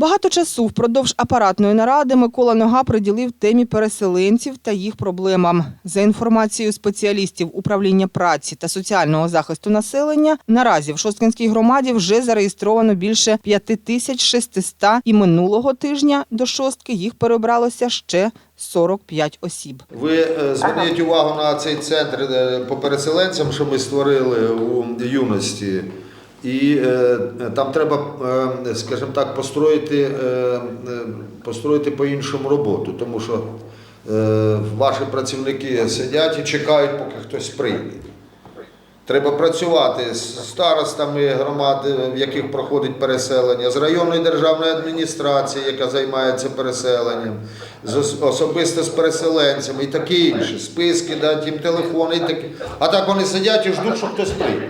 Багато часу впродовж апаратної наради Микола Нога приділив темі переселенців та їх проблемам. За інформацією спеціалістів управління праці та соціального захисту населення, наразі в Шосткинській громаді вже зареєстровано більше 5600 і минулого тижня до шостки їх перебралося ще 45 осіб. Ви е, зверніть увагу на цей центр е, по переселенцям, що ми створили у юності. І е, там треба, е, скажімо так, построїти, е, е, построїти по-іншому роботу, тому що е, ваші працівники сидять і чекають, поки хтось прийде. Треба працювати з старостами громад, в яких проходить переселення, з районною державною адміністрацією, яка займається переселенням, з особисто з переселенцями і таке інше. Списки, дати їм телефони і таке. А так вони сидять і ждуть, що хтось прийде.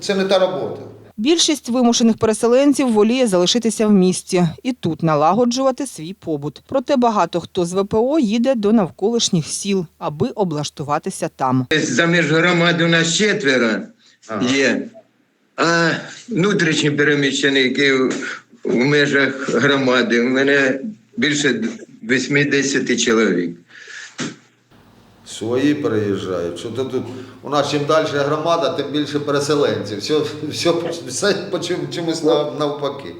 Це не та робота. Більшість вимушених переселенців воліє залишитися в місті і тут налагоджувати свій побут. Проте багато хто з ВПО їде до навколишніх сіл, аби облаштуватися там. За міжгромад у нас четверо є, а внутрішні переміщені, які в в межах громади, у мене більше 80 чоловік. Свої переїжджають. Що то тут у нас чим далі громада, тим більше переселенців. Все, все, все по чомусь нав- навпаки.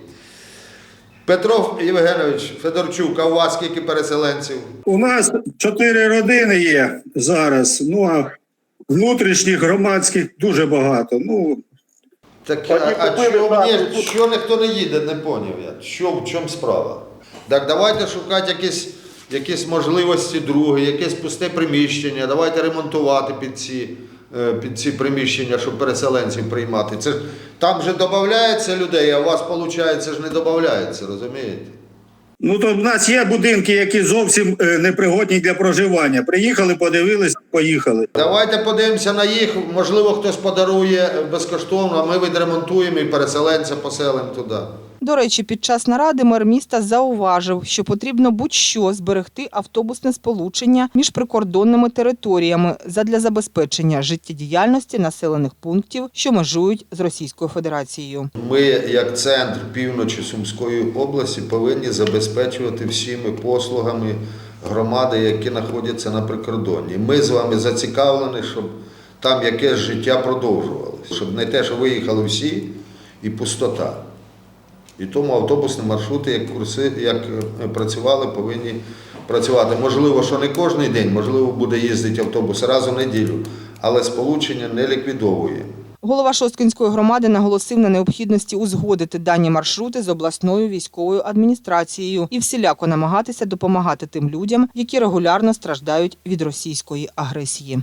Петро Євгенович Федорчук, а у вас скільки переселенців? У нас чотири родини є зараз. Ну а внутрішніх громадських дуже багато. Ну Так, а, а що, мені, що ніхто не їде, не поняв я. Що, в чому справа? Так давайте шукати якісь, якісь можливості другі, якесь пусте приміщення, давайте ремонтувати під ці, е, під ці приміщення, щоб переселенців приймати. Це ж, там же додається людей, а у вас, виходить, ж не додається, розумієте? ну то в нас є будинки, які зовсім е, непригодні для проживання. Приїхали, подивились, поїхали. Давайте подивимося на їх, можливо, хтось подарує безкоштовно, а ми відремонтуємо і переселенця поселимо туди. До речі, під час наради мер міста зауважив, що потрібно будь-що зберегти автобусне сполучення між прикордонними територіями задля забезпечення життєдіяльності населених пунктів, що межують з Російською Федерацією. Ми, як центр півночі Сумської області, повинні забезпечувати всіми послугами громади, які знаходяться на прикордонні. Ми з вами зацікавлені, щоб там якесь життя продовжувалося, щоб не те, що виїхали всі, і пустота. І тому автобусні маршрути, як курси, як е, працювали, повинні працювати. Можливо, що не кожен день, можливо, буде їздити автобус раз у неділю, але сполучення не ліквідовує. Голова Шосткинської громади наголосив на необхідності узгодити дані маршрути з обласною військовою адміністрацією і всіляко намагатися допомагати тим людям, які регулярно страждають від російської агресії.